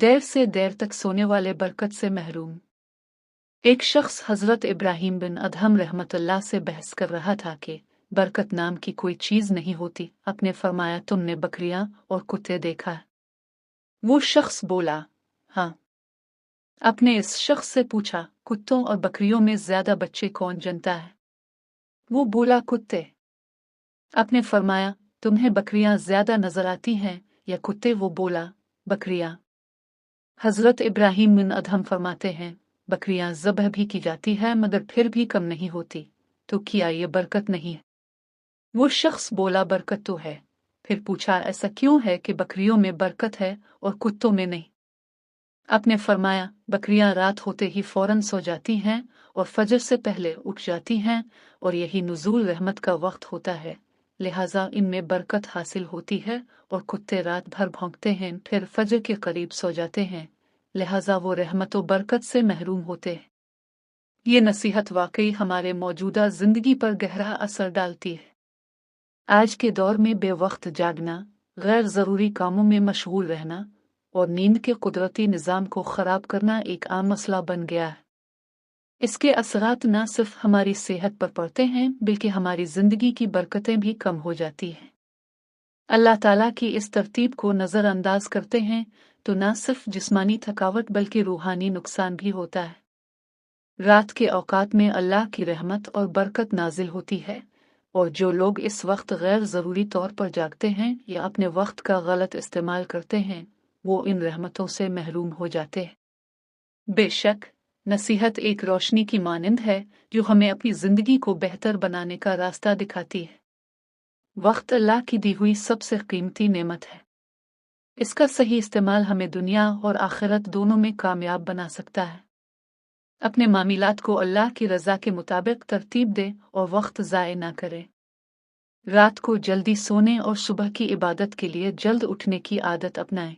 دیر سے دیر تک سونے والے برکت سے محروم۔ ایک شخص حضرت ابراہیم بن ادہم رحمت اللہ سے بحث کر رہا تھا کہ برکت نام کی کوئی چیز نہیں ہوتی۔ آپ نے فرمایا، تم نے بکریاں اور کتے دیکھا۔ وہ شخص بولا ہاں۔ آپ نے اس شخص سے پوچھا، کتوں اور بکریوں میں زیادہ بچے کون جنتا ہے؟ وہ بولا، کتے۔ آپ نے فرمایا، تمہیں بکریاں زیادہ نظر آتی ہیں یا کتے؟ وہ بولا، بکریاں۔ حضرت ابراہیم بن ادھم فرماتے ہیں، بکریاں ذبح بھی کی جاتی ہے مگر پھر بھی کم نہیں ہوتی، تو کیا یہ برکت نہیں ہے؟ وہ شخص بولا، برکت تو ہے۔ پھر پوچھا، ایسا کیوں ہے کہ بکریوں میں برکت ہے اور کتوں میں نہیں؟ آپ نے فرمایا، بکریاں رات ہوتے ہی فوراً سو جاتی ہیں اور فجر سے پہلے اٹھ جاتی ہیں اور یہی نزول رحمت کا وقت ہوتا ہے۔ لہٰذا ان میں برکت حاصل ہوتی ہے اور کتے رات بھر بھونکتے ہیں، پھر فجر کے قریب سو جاتے ہیں۔ لہٰذا وہ رحمت و برکت سے محروم ہوتے ہیں۔ یہ نصیحت واقعی ہمارے موجودہ زندگی پر گہرا اثر ڈالتی ہے۔ آج کے دور میں بے وقت جاگنا، غیر ضروری کاموں میں مشغول رہنا اور نیند کے قدرتی نظام کو خراب کرنا ایک عام مسئلہ بن گیا ہے۔ اس کے اثرات نہ صرف ہماری صحت پر پڑتے ہیں، بلکہ ہماری زندگی کی برکتیں بھی کم ہو جاتی ہیں۔ اللہ تعالیٰ کی اس ترتیب کو نظر انداز کرتے ہیں، تو نہ صرف جسمانی تھکاوٹ بلکہ روحانی نقصان بھی ہوتا ہے۔ رات کے اوقات میں اللہ کی رحمت اور برکت نازل ہوتی ہے، اور جو لوگ اس وقت غیر ضروری طور پر جاگتے ہیں یا اپنے وقت کا غلط استعمال کرتے ہیں، وہ ان رحمتوں سے محروم ہو جاتے ہیں۔ بے شک نصیحت ایک روشنی کی مانند ہے جو ہمیں اپنی زندگی کو بہتر بنانے کا راستہ دکھاتی ہے۔ وقت اللہ کی دی ہوئی سب سے قیمتی نعمت ہے۔ اس کا صحیح استعمال ہمیں دنیا اور آخرت دونوں میں کامیاب بنا سکتا ہے۔ اپنے معاملات کو اللہ کی رضا کے مطابق ترتیب دے اور وقت ضائع نہ کرے۔ رات کو جلدی سونے اور صبح کی عبادت کے لیے جلد اٹھنے کی عادت اپنائیں۔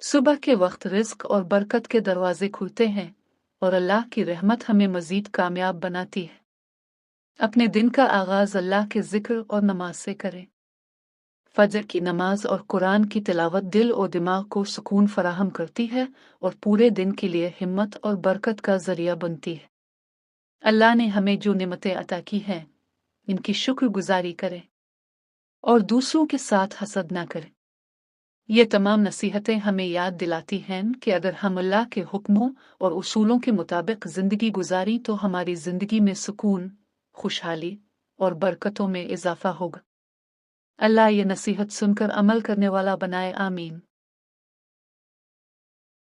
صبح کے وقت رزق اور برکت کے دروازے کھلتے ہیں۔ اور اللہ کی رحمت ہمیں مزید کامیاب بناتی ہے۔ اپنے دن کا آغاز اللہ کے ذکر اور نماز سے کریں۔ فجر کی نماز اور قرآن کی تلاوت دل اور دماغ کو سکون فراہم کرتی ہے اور پورے دن کے لیے ہمت اور برکت کا ذریعہ بنتی ہے۔ اللہ نے ہمیں جو نعمتیں عطا کی ہیں، ان کی شکر گزاری کریں اور دوسروں کے ساتھ حسد نہ کریں۔ یہ تمام نصیحتیں ہمیں یاد دلاتی ہیں کہ اگر ہم اللہ کے حکموں اور اصولوں کے مطابق زندگی گزاری تو ہماری زندگی میں سکون، خوشحالی اور برکتوں میں اضافہ ہوگا۔ اللہ یہ نصیحت سن کر عمل کرنے والا بنائے آمین۔